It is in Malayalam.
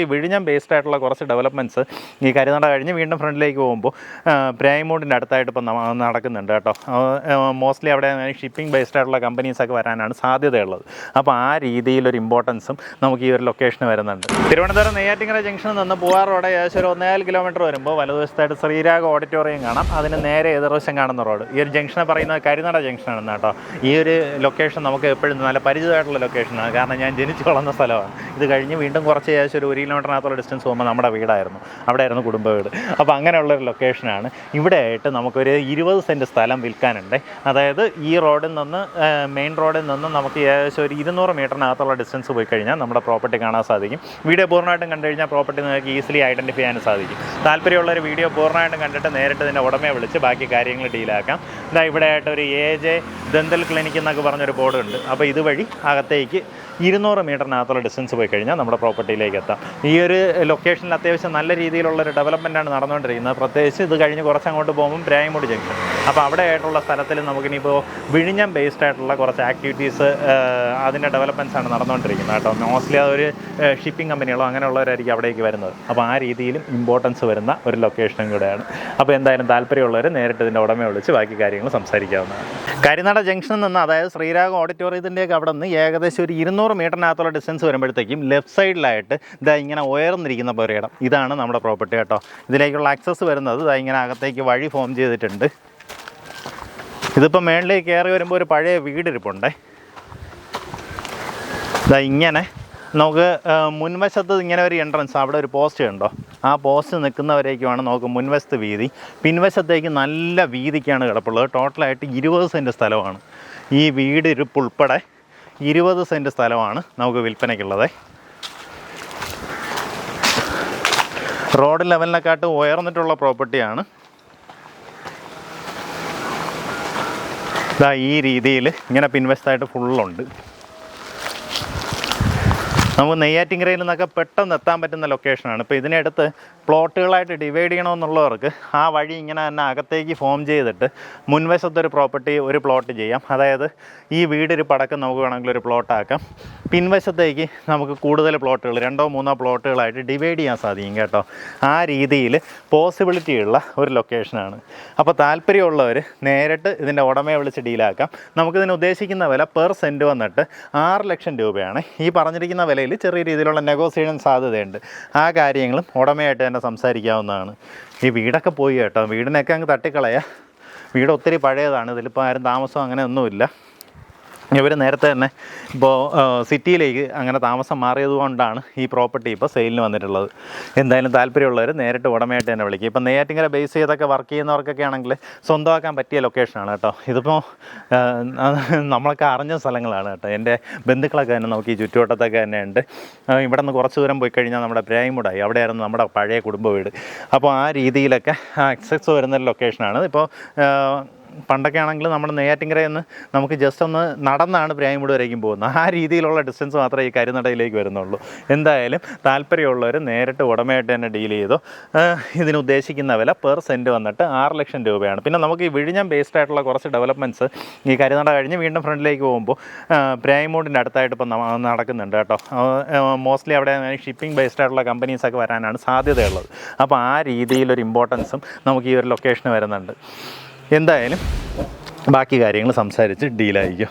ഈ വിഴിഞ്ഞം ബേസ്ഡ് ആയിട്ടുള്ള കുറച്ച് ഡെവലപ്മെന്റ്സ് ഈ കരുനട കഴിഞ്ഞ് വീണ്ടും ഫ്രണ്ടിലേക്ക് പോകുമ്പോൾ പ്രൈമോഡിന്റെ അടുത്തായിട്ട് ഇപ്പം നടക്കുന്നുണ്ട് കേട്ടോ. മോസ്റ്റ്ലി അവിടെ ഷിപ്പിംഗ് ബേസ്ഡ് ആയിട്ടുള്ള കമ്പനീസൊക്കെ വരാനാണ് സാധ്യതയുള്ളത്. അപ്പോൾ ആ രീതിയിലൊരു ഇമ്പോർട്ടൻസും നമുക്ക് ഈ ഒരു ലൊക്കേഷന് വരുന്നുണ്ട്. തിരുവനന്തപുരം നെയ്യാറ്റിങ്കര ജംഗ്ഷനിൽ നിന്ന് പൂവാർ ഏകദേശം ഒരു ഒന്നേകാൽ കിലോമീറ്റർ വരുമ്പോൾ വലതുവശത്തായിട്ട് ശ്രീരാഗ ഓഡിറ്റോറിയം കാണാം. അതിന് നേരെ എതിർവശം കാണുന്ന റോഡ് ഈ ഒരു ജംഗ്ഷനെ പറയുന്നത് കരുനട ജംഗ്ഷനാണ് കേട്ടോ. ഈ ഒരു ലൊക്കേഷൻ നമുക്ക് എപ്പോഴും നല്ല പരിചിതമായിട്ടുള്ള ലൊക്കേഷനാണ് കാരണം ഞാൻ ജനിച്ചു വളർന്ന സ്ഥലമാണ്. ഇത് കഴിഞ്ഞ് വീണ്ടും കുറച്ച് ഏകദേശം ഒരു കിലോമീറ്ററിനകത്തുള്ള ഡിസ്റ്റൻസ് പോകുമ്പോൾ നമ്മുടെ വീടായിരുന്നു. അവിടെയായിരുന്നു കുടുംബ വീട്. അപ്പോൾ അങ്ങനെയുള്ള ഒരു ലൊക്കേഷനാണ് ഇവിടെ ആയിട്ട് നമുക്കൊരു ഇരുപത് സെന്റ് സ്ഥലം വിൽക്കാനുണ്ട്. അതായത് ഈ റോഡിൽ നിന്ന് മെയിൻ റോഡിൽ നിന്ന് നമുക്ക് ഏകദേശം ഒരു ഇരുന്നൂറ് മീറ്ററിനകത്തുള്ള ഡിസ്റ്റൻസ് പോയി കഴിഞ്ഞാൽ നമ്മുടെ പ്രോപ്പർട്ടി കാണാൻ സാധിക്കും. വീഡിയോ പൂർണമായിട്ടും കണ്ടു കഴിഞ്ഞാൽ പ്രോപ്പർട്ടി നിങ്ങൾക്ക് ഈസിലി ഐഡന്റിഫൈ ചെയ്യാൻ സാധിക്കും. താല്പര്യമുള്ള ഒരു വീഡിയോ പൂർണമായിട്ടും കണ്ടിട്ട് നേരിട്ട് ഇതിന്റെ ഉടമയെ വിളിച്ച് ബാക്കി കാര്യങ്ങൾ ഡീലാക്കാം ഇതാ ഇവിടെ ആയിട്ട് ഒരു എ ജെ ദന്തൽ ക്ലിനിക് എന്നൊക്കെ പറഞ്ഞൊരു ബോർഡ് ഉണ്ട്. അപ്പോൾ ഇതുവഴി അകത്തേക്ക് ഇരുന്നൂറ് മീറ്ററിനകത്തുള്ള ഡിസ്റ്റൻസ് പോയി കഴിഞ്ഞാൽ നമ്മുടെ പ്രോപ്പർട്ടിയിലേക്ക് എത്താം. ഈ ഒരു ലൊക്കേഷനിൽ അത്യാവശ്യം നല്ല രീതിയിലുള്ള ഒരു ഡെവലപ്മെന്റാണ് നടന്നുകൊണ്ടിരിക്കുന്നത്. പ്രത്യേകിച്ച് ഇത് കഴിഞ്ഞ് കുറച്ച് അങ്ങോട്ട് പോകുമ്പോൾ പ്രായമുടി ജംഗ്ഷൻ അപ്പോൾ അവിടെ ആയിട്ടുള്ള സ്ഥലത്തിൽ നമുക്കിനിയിപ്പോൾ വിഴിഞ്ഞം ബേസ്ഡ് ആയിട്ടുള്ള കുറച്ച് ആക്ടിവിറ്റീസ് അതിന്റെ ഡെവലപ്മെന്റ്സ് ആണ് നടന്നുകൊണ്ടിരിക്കുന്നത് കേട്ടോ. മോസ്റ്റ്ലി അതൊരു ഷിപ്പിംഗ് കമ്പനികളോ അങ്ങനെയുള്ളവരായിരിക്കും അവിടേക്ക് വരുന്നത്. അപ്പോൾ ആ രീതിയിലും ഇമ്പോർട്ടൻസ് വരുന്ന ഒരു ലൊക്കേഷനും കൂടെയാണ്. അപ്പോൾ എന്തായാലും താല്പര്യമുള്ളവർ നേരിട്ട് ഇതിന്റെ ഉടമയെ വിളിച്ച് ബാക്കി കാര്യങ്ങൾ സംസാരിക്കാവുന്നതാണ് കരിനട ജംഗ്ഷനിൽ നിന്ന് അതായത് ശ്രീരാഗം ഓഡിറ്റോറിയത്തിന്റെയൊക്കെ അവിടെ നിന്ന് ഏകദേശം ഒരു ഇരുന്നൂറ് മീറ്ററിനകത്തുള്ള ഡിസ്റ്റൻസ് വരുമ്പോഴത്തേക്കും ലെഫ്റ്റ് സൈഡിലായിട്ട് ഇതാ ഇങ്ങനെ ഉയർന്നിരിക്കുന്ന പുരയിടം. ഇതാണ് നമ്മുടെ പ്രോപ്പർട്ടി കേട്ടോ. ഇതിലേക്കുള്ള ആക്സസ് വരുന്നത് ഇതാ ഇങ്ങനെ അകത്തേക്ക് വഴി ഫോം ചെയ്തിട്ടുണ്ട്. ഇതിപ്പോൾ മേളിലേക്ക് കയറി വരുമ്പോൾ ഒരു പഴയ വീടിരിപ്പുണ്ടേ. ഇതാ ഇങ്ങനെ നമുക്ക് മുൻവശത്ത് ഇങ്ങനെ ഒരു എൻട്രൻസ് അവിടെ ഒരു പോസ്റ്റ് ഉണ്ടോ? ആ പോസ്റ്റ് നിൽക്കുന്നവരേക്കുമാണ് നമുക്ക് മുൻവശത്ത് വീതി. പിൻവശത്തേക്ക് നല്ല വീതിക്കാണ് കിടപ്പുള്ളത്. ടോട്ടലായിട്ട് ഇരുപത് സെന്റ് സ്ഥലമാണ്. ഈ വീട് ഇരിപ്പ് ഉൾപ്പെടെ ഇരുപത് സെന്റ് സ്ഥലമാണ് നമുക്ക് വിൽപ്പനയ്ക്കുള്ളത്. റോഡ് ലെവലിനെക്കാട്ട് ഉയർന്നിട്ടുള്ള പ്രോപ്പർട്ടിയാണ്. ഇതാ ഈ രീതിയിൽ ഇങ്ങനെ പിൻവശത്തായിട്ട് ഫുള്ളുണ്ട് നമുക്ക് നെയ്യാറ്റിങ്കരയിൽ നിന്നൊക്കെ പെട്ടെന്ന് എത്താൻ പറ്റുന്ന ലൊക്കേഷനാണ് ഇപ്പോൾ ഇതിനടുത്ത് പ്ലോട്ടുകളായിട്ട് ഡിവൈഡ് ചെയ്യണമെന്നുള്ളവർക്ക് ആ വഴി ഇങ്ങനെ തന്നെ അകത്തേക്ക് ഫോം ചെയ്തിട്ട് മുൻവശത്തൊരു പ്രോപ്പർട്ടി ഒരു പ്ലോട്ട് ചെയ്യാം. അതായത് ഈ വീടൊരു പടക്കം നമുക്ക് വേണമെങ്കിൽ ഒരു പ്ലോട്ടാക്കാം പിൻവശത്തേക്ക് നമുക്ക് കൂടുതൽ പ്ലോട്ടുകൾ രണ്ടോ മൂന്നോ പ്ലോട്ടുകളായിട്ട് ഡിവൈഡ് ചെയ്യാൻ സാധിക്കും കേട്ടോ. ആ രീതിയിൽ പോസിബിലിറ്റി ഉള്ള ഒരു ലൊക്കേഷനാണ് അപ്പോൾ താല്പര്യമുള്ളവർ നേരിട്ട് ഇതിന്റെ ഉടമയെ വിളിച്ച് ഡീലാക്കാം നമുക്കിതിന് ഉദ്ദേശിക്കുന്ന വില പെർ സെന്റ് വന്നിട്ട് ആറ് ലക്ഷം രൂപയാണ്. ഈ പറഞ്ഞിരിക്കുന്ന വിലയിൽ ചെറിയ രീതിയിലുള്ള നെഗോസിയേഷൻ സാധ്യതയുണ്ട്. ആ കാര്യങ്ങളും ഉടമയായിട്ട് തന്നെ സംസാരിക്കാവുന്നതാണ്. ഈ വീടൊക്കെ പോയി കേട്ടോ. വീടിനൊക്കെ അങ്ങ് തട്ടിക്കളയാ. വീട് ഒത്തിരി പഴയതാണ്. ഇതിലിപ്പോൾ ആരും താമസം അങ്ങനെ ഒന്നുമില്ല. ഇവർ നേരത്തെ തന്നെ ഇപ്പോൾ സിറ്റിയിലേക്ക് അങ്ങനെ താമസം മാറിയത് കൊണ്ടാണ് ഈ പ്രോപ്പർട്ടി ഇപ്പോൾ സെയിലിന് വന്നിട്ടുള്ളത്. എന്തായാലും താല്പര്യമുള്ളവർ നേരിട്ട് ഉടമയായിട്ട് തന്നെ വിളിക്കും. ഇപ്പം നെയ്യാറ്റിങ്കര ബേസ് ചെയ്തൊക്കെ വർക്ക് ചെയ്യുന്നവർക്കൊക്കെ ആണെങ്കിൽ സ്വന്തമാക്കാൻ പറ്റിയ ലൊക്കേഷനാണ് കേട്ടോ. ഇതിപ്പോൾ നമ്മളൊക്കെ അറിഞ്ഞ സ്ഥലങ്ങളാണ് കേട്ടോ. എന്റെ ബന്ധുക്കളൊക്കെ തന്നെ നോക്കി ചുറ്റുവട്ടത്തൊക്കെ തന്നെ ഉണ്ട്. ഇവിടെ നിന്ന് കുറച്ച് ദൂരം പോയി കഴിഞ്ഞാൽ നമ്മുടെ പ്രായമുടായി അവിടെയായിരുന്നു നമ്മുടെ പഴയ കുടുംബ വീട്. അപ്പോൾ ആ രീതിയിലൊക്കെ ആക്സസ് വരുന്ന ലൊക്കേഷനാണ് ഇപ്പോൾ പണ്ടൊക്കെ ആണെങ്കിൽ നമ്മൾ നെയ്യാറ്റിങ്കരയിൽ നമുക്ക് ജസ്റ്റ് ഒന്ന് നടന്നാണ് പ്രായമുട് വരേക്കും പോകുന്നത്. ആ രീതിയിലുള്ള ഡിസ്റ്റൻസ് മാത്രമേ ഈ കരുനടയിലേക്ക് വരുന്നുള്ളൂ. എന്തായാലും താല്പര്യമുള്ളവർ നേരിട്ട് ഉടമയായിട്ട് തന്നെ ഡീൽ ചെയ്തോ ഇതിനുദ്ദേശിക്കുന്ന വില പെർ സെന്റ് വന്നിട്ട് ആറ് ലക്ഷം രൂപയാണ്. പിന്നെ നമുക്ക് ഈ വിഴിഞ്ഞം ബേസ്ഡ് ആയിട്ടുള്ള കുറച്ച് ഡെവലപ്മെന്റ്സ് ഈ കരുനട കഴിഞ്ഞ് വീണ്ടും ഫ്രണ്ടിലേക്ക് പോകുമ്പോൾ പ്രായമൂടിന്റെ അടുത്തായിട്ട് ഇപ്പം നടക്കുന്നുണ്ട് കേട്ടോ. മോസ്റ്റ്ലി അവിടെ ഷിപ്പിംഗ് ബേസ്ഡ് ആയിട്ടുള്ള കമ്പനീസൊക്കെ വരാനാണ് സാധ്യതയുള്ളത്. അപ്പോൾ ആ രീതിയിലൊരു ഇമ്പോർട്ടൻസും നമുക്ക് ഈ ഒരു ലൊക്കേഷന് വരുന്നുണ്ട്. എന്തായാലും ബാക്കി കാര്യങ്ങൾ സംസാരിച്ച് ഡീലായിരിക്കും